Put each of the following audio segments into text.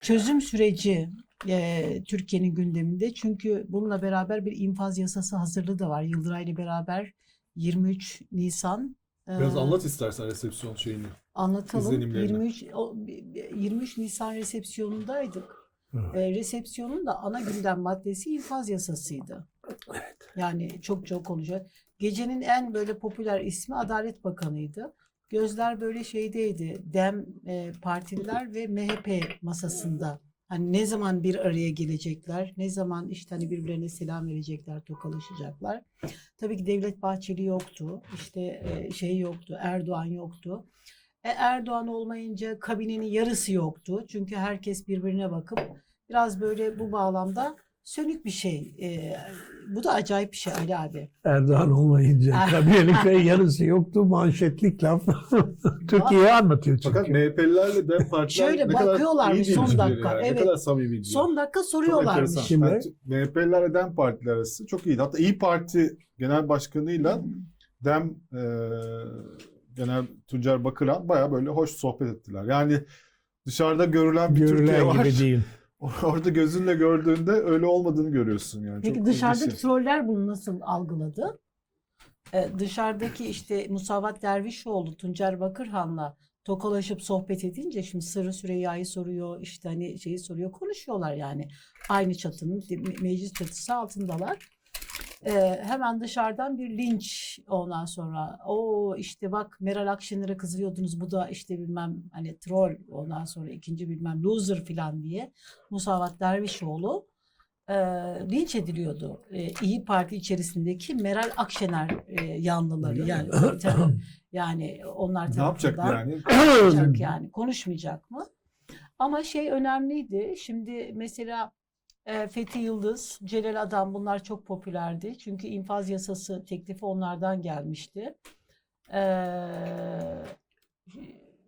çözüm süreci e, Türkiye'nin gündeminde. Çünkü bununla beraber bir infaz yasası hazırlığı da var. Yıldıray'la beraber 23 Nisan e, Biraz anlat istersen resepsiyon şeyini. anlatalım. izlenimlerini. 23 o, 23 Nisan resepsiyonundaydık. E, resepsiyonun da ana gündem maddesi infaz yasasıydı. Evet. Yani çok çok konuşuyor. Gecenin en böyle popüler ismi Adalet Bakanı'ydı. Gözler böyle şeydeydi. Dem e, partililer ve MHP masasında. Hani ne zaman bir araya gelecekler, ne zaman işte hani birbirlerine selam verecekler, tokalaşacaklar. Tabii ki Devlet Bahçeli yoktu, işte e, şey yoktu, Erdoğan yoktu. E, Erdoğan olmayınca kabinenin yarısı yoktu. Çünkü herkes birbirine bakıp biraz böyle bu bağlamda sönük bir şey. E, bu da acayip bir şey Ali abi. Erdoğan olmayınca Ah. kabineliklerin yarısı yoktu manşetlik laf. Türkiye'yi anlatıyor çünkü. Fakat MHP'lilerle DEM partiler Şöyle ne kadar bakıyorlarmış iyi son birbirleri dakika, yani. evet. Ne kadar samimiydi. Son dakika soruyorlarmış. Kimler? Yani MHP'lilerle DEM partiler arası çok iyiydi. Hatta İyi Parti Genel Başkanı'yla DEM e, Genel Tuncer Bakıran baya böyle hoş sohbet ettiler. Yani dışarıda görülen bir Türkiye Görülen var. gibi değil. Orada gözünle gördüğünde öyle olmadığını görüyorsun yani. Peki Çok dışarıdaki ilginç. troller bunu nasıl algıladı? Ee, dışarıdaki işte Musavat Dervişoğlu, Tuncer Bakırhan'la tokalaşıp sohbet edince şimdi Sırrı Süreyya'yı soruyor, işte hani şeyi soruyor, konuşuyorlar yani. Aynı çatının, me- meclis çatısı altındalar. Ee, hemen dışarıdan bir linç ondan sonra. O işte bak Meral Akşener'e kızıyordunuz bu da işte bilmem hani troll ondan sonra ikinci bilmem loser filan diye Musavat Dervişoğlu e, linç ediliyordu. E, İyi Parti içerisindeki Meral Akşener e, yanlıları yani yani onlar ne yapacak yani? konuşmayacak yani konuşmayacak mı? Ama şey önemliydi. Şimdi mesela e, Fethi Yıldız, Celal Adam bunlar çok popülerdi. Çünkü infaz yasası teklifi onlardan gelmişti. E,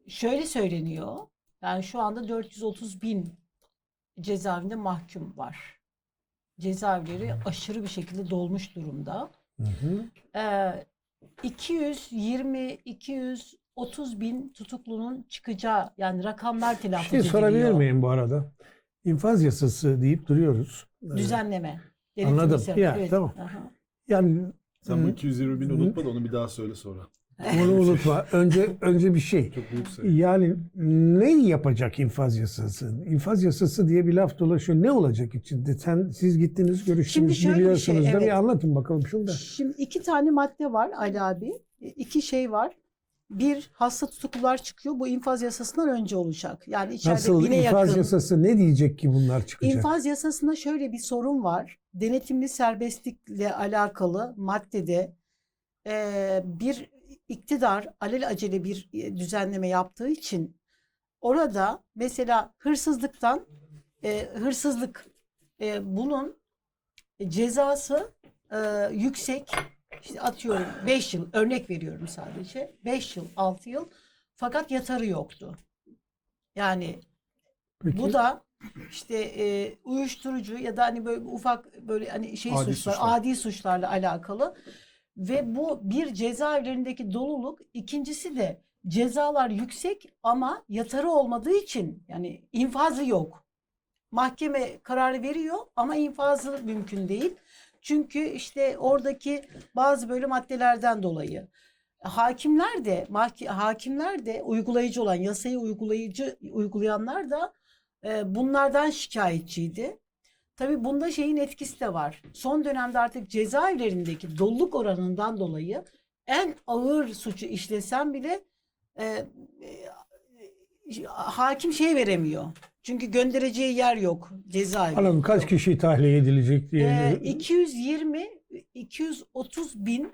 şöyle söyleniyor. Yani şu anda 430 bin cezaevinde mahkum var. Cezaevleri aşırı bir şekilde dolmuş durumda. Hı hı. Ee, 220 230 bin tutuklunun çıkacağı yani rakamlar Bir telaffuz şey sorabilir ediliyor. miyim bu arada? İnfaz yasası deyip duruyoruz. Ee, Düzenleme. Anladım. Denetimli Ya, evet. tamam. Aha. Yani Sen bu Hı. 220 bini Hı. unutma da onu bir daha söyle sonra. onu unutma. Önce önce bir şey. Çok büyük sayı. Yani ne yapacak infaz yasası? İnfaz yasası diye bir laf dolaşıyor. Ne olacak içinde? Sen siz gittiniz görüştünüz şöyle bir şey, biliyorsunuz da bir evet. anlatın bakalım şunu da. Şimdi iki tane madde var Ali abi. İki şey var. Bir hasta tutuklular çıkıyor. Bu infaz yasasından önce olacak. Yani içeride Nasıl bine infaz yakın. yasası ne diyecek ki bunlar çıkacak? İnfaz yasasında şöyle bir sorun var. Denetimli serbestlikle alakalı maddede eee, bir iktidar alelacele bir e, düzenleme yaptığı için orada mesela hırsızlıktan e, hırsızlık e, bunun cezası e, yüksek işte atıyorum 5 yıl örnek veriyorum sadece 5 yıl 6 yıl fakat yatarı yoktu. Yani Peki. bu da işte e, uyuşturucu ya da hani böyle ufak böyle hani şey Adi suçlar, suçlar. adi suçlarla alakalı ve bu bir cezaevlerindeki doluluk, ikincisi de cezalar yüksek ama yatarı olmadığı için yani infazı yok. Mahkeme kararı veriyor ama infazı mümkün değil. Çünkü işte oradaki bazı böyle maddelerden dolayı hakimler de hakimler de uygulayıcı olan yasayı uygulayıcı uygulayanlar da e, bunlardan şikayetçiydi. Tabii bunda şeyin etkisi de var. Son dönemde artık cezaevlerindeki doluluk oranından dolayı en ağır suçu işlesen bile e, e, hakim şey veremiyor. Çünkü göndereceği yer yok cezaevi. Anladım. Kaç kişi tahliye edilecek diye. Ee, 220 230 bin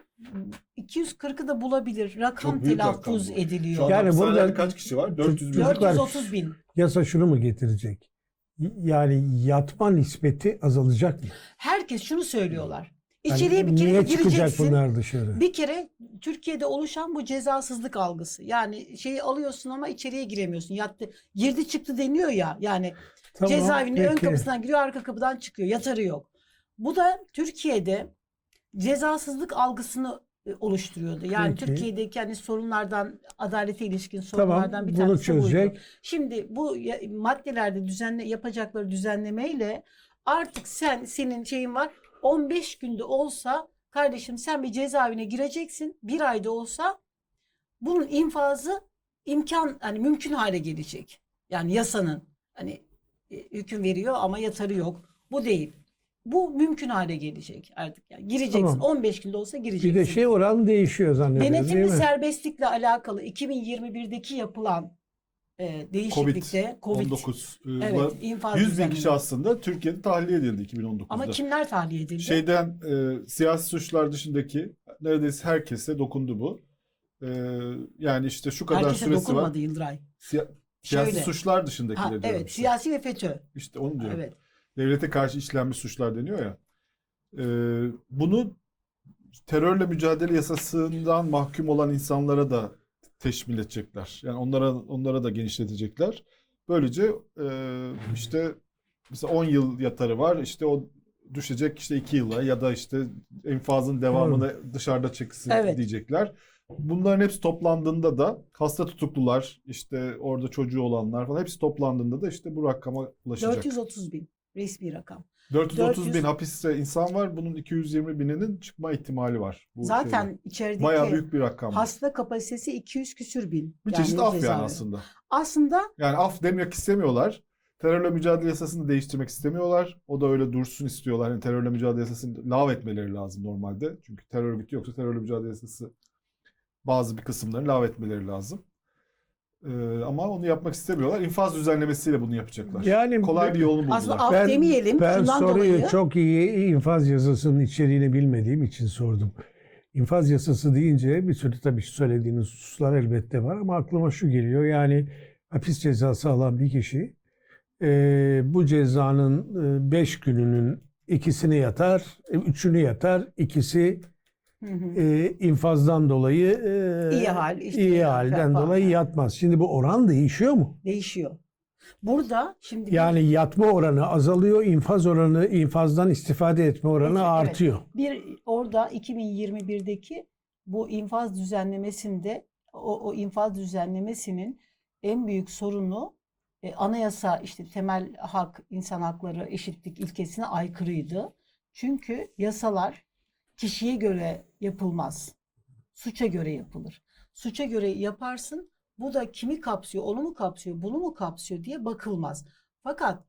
240'ı da bulabilir. Rakam telaffuz rakam ediliyor. Yani burada- kaç kişi var? 400 bin. Çocuklar- 430 bin. Yasa şunu mu getirecek? Yani yatma nispeti azalacak mı? Herkes şunu söylüyorlar. Yani İçeriye bir kere niye çıkacak gireceksin. bunlar dışarı? Bir kere Türkiye'de oluşan bu cezasızlık algısı. Yani şeyi alıyorsun ama içeriye giremiyorsun. Yattı, girdi çıktı deniyor ya. Yani Tamam, cezaevinin ön peki. kapısından giriyor, arka kapıdan çıkıyor. Yatarı yok. Bu da Türkiye'de cezasızlık algısını e, oluşturuyordu. Yani Peki. Türkiye'deki hani sorunlardan adalete ilişkin sorunlardan bir bunu tanesi buydu. çözecek. Şimdi bu ya- maddelerde düzenle yapacakları düzenlemeyle artık sen senin şeyin var 15 günde olsa kardeşim sen bir cezaevine gireceksin. Bir ayda olsa bunun infazı imkan hani mümkün hale gelecek. Yani yasanın hani e, hüküm veriyor ama yatarı yok. Bu değil. Bu mümkün hale gelecek artık. Yani gireceksin. Tamam. 15 günde olsa gireceksin. Bir de şey oran değişiyor zannediyorum Denetimli serbestlikle alakalı 2021'deki yapılan e, değişiklikte COVID, Covid-19 e, evet, infaz 100 bin kişi aslında Türkiye'de tahliye edildi 2019'da. Ama kimler tahliye edildi? Şeyden e, siyasi suçlar dışındaki neredeyse herkese dokundu bu. E, yani işte şu kadar Herkese süresi var. dokunmadı Yıldıray. Siya- siyasi Şöyle. suçlar dışındakiler Ha, diyorum evet, işte. siyasi ve FETÖ. İşte onu diyorum. Evet. Devlete karşı işlenmiş suçlar deniyor ya. E, bunu terörle mücadele yasasından mahkum olan insanlara da teşmil edecekler. Yani onlara onlara da genişletecekler. Böylece e, işte mesela 10 yıl yatarı var. İşte o düşecek işte 2 yıla ya da işte enfazın devamını dışarıda çeksin Evet. diyecekler. Bunların hepsi toplandığında da hasta tutuklular, işte orada çocuğu olanlar falan hepsi toplandığında da işte bu rakama ulaşacak. 430 bin resmi rakam. 430 bin 400 hapiste insan var. Bunun 220 bininin çıkma ihtimali var. Bu Zaten şeyde. içerideki bayağı büyük bir rakam. hasta kapasitesi 200 küsür bin. bir Yani çeşit af yani cezaevi. aslında. Aslında Yani af demek istemiyorlar. Terörle mücadele yasasını değiştirmek istemiyorlar. O da öyle dursun istiyorlar. Yani terörle mücadele yasasını lav etmeleri lazım normalde. Çünkü terör örgütü yoksa terörle mücadele yasası bazı bir kısımlarını lav etmeleri lazım. Ee, ama onu yapmak istemiyorlar. İnfaz düzenlemesiyle bunu yapacaklar. Yani Kolay bir yolunu buldular. aslında af demeyelim. Ben Şundan soruyu dolayı çok iyi infaz yasasının içeriğini bilmediğim için sordum. İnfaz yasası deyince bir sürü tabii söylediğiniz hususlar elbette var ama aklıma şu geliyor. Yani hapis cezası alan bir kişi e, bu cezanın 5 gününün ikisini yatar, e, üçünü yatar, ikisi Hı hı. e, infazdan dolayı e, İyi hal, işte iyi halden falan. dolayı yatmaz. Şimdi bu oran değişiyor mu? değişiyor. Burada şimdi bir- Yani yatma oranı azalıyor, infaz oranı, infazdan istifade etme oranı Evet. artıyor. Bir orada 2021'deki bu infaz düzenlemesinde o, o infaz düzenlemesinin en büyük sorunu e, anayasa işte temel hak, insan hakları, eşitlik ilkesine aykırıydı. Çünkü yasalar kişiye göre yapılmaz. Suça göre yapılır. Suça göre yaparsın. Bu da kimi kapsıyor, onu mu kapsıyor, bunu mu kapsıyor diye bakılmaz. Fakat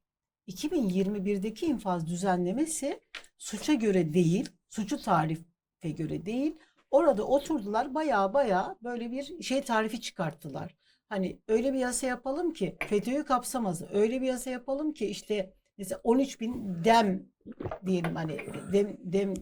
2021'deki infaz düzenlemesi suça göre değil, suçu tarife göre değil. Orada oturdular baya baya böyle bir şey tarifi çıkarttılar. Hani öyle bir yasa yapalım ki FETÖ'yü kapsamaz. Öyle bir yasa yapalım ki işte mesela 13 bin dem diyelim hani dem, dem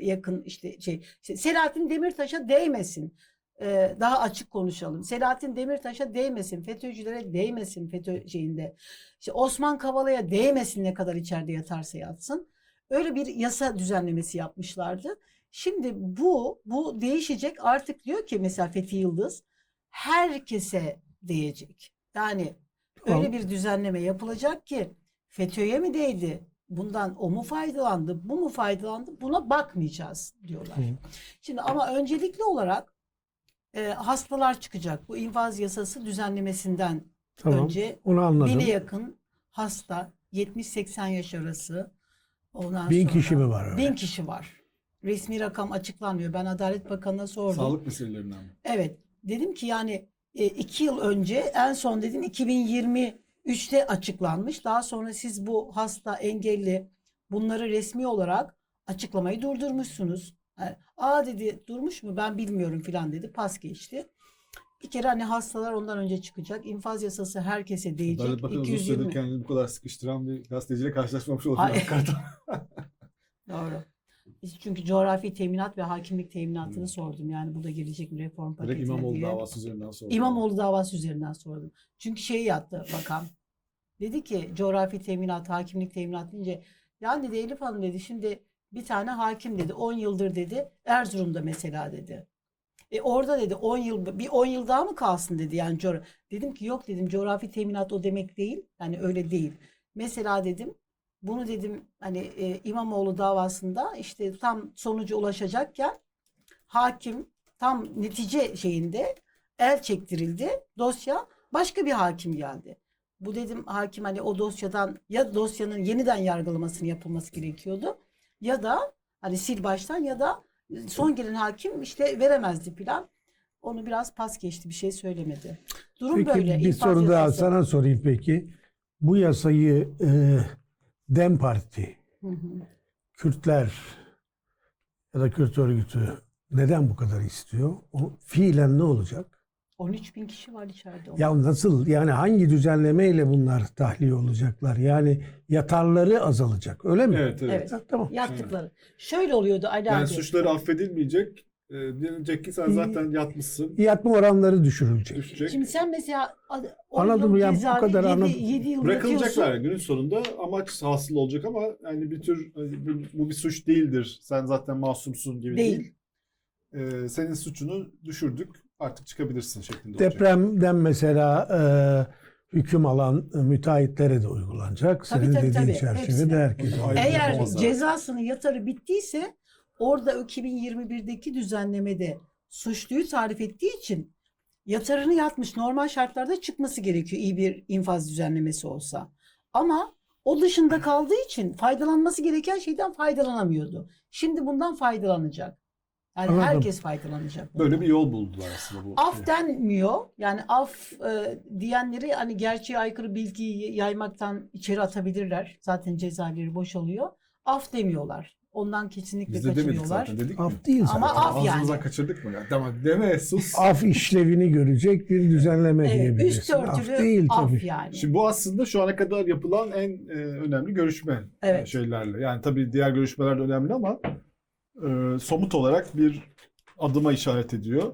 yakın işte şey işte Selahattin Demirtaş'a değmesin. Ee, daha açık konuşalım. Selahattin Demirtaş'a değmesin. FETÖ'cülere değmesin FETÖ şeyinde. İşte Osman Kavala'ya değmesin ne kadar içeride yatarsa yatsın. Öyle bir yasa düzenlemesi yapmışlardı. Şimdi bu bu değişecek. Artık diyor ki mesela Fethi Yıldız herkese değecek. Yani öyle bir düzenleme yapılacak ki FETÖ'ye mi değdi? Bundan o mu faydalandı? Bu mu faydalandı? Buna bakmayacağız diyorlar. Hı. Şimdi ama öncelikli olarak e, hastalar çıkacak. Bu infaz yasası düzenlemesinden Tamam. önce Onu anladım. bine yakın hasta 70-80 yaş arası. Ondan Bin sonra kişi mi var öyle? Bin kişi var. Resmi rakam açıklanmıyor. Ben Adalet Bakanı'na sordum. Sağlık meselelerinden mi? Evet. Dedim ki yani e, iki yıl önce en son dedim 2023'te açıklanmış. Daha sonra siz bu hasta engelli bunları resmi olarak açıklamayı durdurmuşsunuz. Yani, Aa dedi durmuş mu ben bilmiyorum filan dedi. Pas geçti. Bir kere hani hastalar ondan önce çıkacak. İnfaz yasası herkese değecek. Bakanı uzun 220. süredir kendini bu kadar sıkıştıran bir gazeteciyle karşılaşmamış olabilir. Doğru. Çünkü coğrafi teminat ve hakimlik teminatını sordum. Yani bu da gelecek bir reform paketi Direkt İmamoğlu diye. davası üzerinden sonra. İmamoğlu davası üzerinden sordum. Çünkü şey yattı bakan. Dedi ki coğrafi teminat, hakimlik teminat deyince ya dedi Elif Hanım dedi şimdi bir tane hakim dedi 10 yıldır dedi Erzurum'da mesela dedi. E orada dedi 10 yıl bir 10 yıl daha mı kalsın dedi yani coğra- dedim ki yok dedim coğrafi teminat o demek değil. Yani öyle değil. Mesela dedim bunu dedim hani e, İmamoğlu davasında işte tam sonuca ulaşacakken hakim tam netice şeyinde el çektirildi dosya başka bir hakim geldi. Bu dedim hakim hani o dosyadan ya dosyanın yeniden yargılamasını yapılması gerekiyordu ya da hani sil baştan ya da son gelen hakim işte veremezdi plan. Onu biraz pas geçti bir şey söylemedi. Durum Peki böyle. bir infaz soru daha sana sorayım peki. Bu yasayı e, Dem Parti, Hı hı. Kürtler ya da Kürt örgütü neden bu kadar istiyor? O fiilen ne olacak? 13 bin kişi var içeride. Ya nasıl yani hangi düzenlemeyle bunlar tahliye olacaklar? Yani yatarları azalacak öyle mi? Evet, evet. Evet. Ha, tamam. Yaptıkları. Şöyle oluyordu Ali Yani abi. suçları affedilmeyecek. E, denilecek ki sen zaten yatmışsın. Yatma oranları düşürülecek. Düşecek. Şimdi sen mesela Anladım ya, bu kadar anladım. yedi yıl Bırakılacaklar günün sonunda amaç hasıl olacak ama yani bir tür hani bu, bu bir suç değildir. Sen zaten masumsun gibi değil. Değil. Ee, senin suçunu düşürdük. Artık çıkabilirsin şeklinde olacak. Depremden mesela e, hüküm alan müteahhitlere de uygulanacak. Tabii, Senin tabii, dediğin tabii. çerçevede herkes. Eğer yapamazlar. cezasının yatarı bittiyse orada 2021'deki düzenlemede suçluyu tarif ettiği için yatarını yatmış normal şartlarda çıkması gerekiyor iyi bir infaz düzenlemesi olsa. Ama o dışında kaldığı için faydalanması gereken şeyden faydalanamıyordu. Şimdi bundan faydalanacak. Yani Anladım. herkes faydalanacak. bundan. Böyle bir yol buldular aslında bu. Af denmiyor. Yani af e, diyenleri hani gerçeğe aykırı bilgiyi yaymaktan içeri atabilirler. Zaten cezaevleri boşalıyor. Af demiyorlar. Ondan kesinlikle Biz de demedik kaçınıyorlar. zaten dedik mi? Af değil zaten. Ama af yani. Ağzımızdan kaçırdık mı? Ya, deme, deme sus. Af işlevini görecek bir düzenleme Evet, diyebiliriz. üst örtülü af değil af tabii. yani. Şimdi bu aslında şu ana kadar yapılan en e, önemli görüşme Evet. e, şeylerle. Yani tabii diğer görüşmeler de önemli ama e, somut olarak bir adıma işaret ediyor.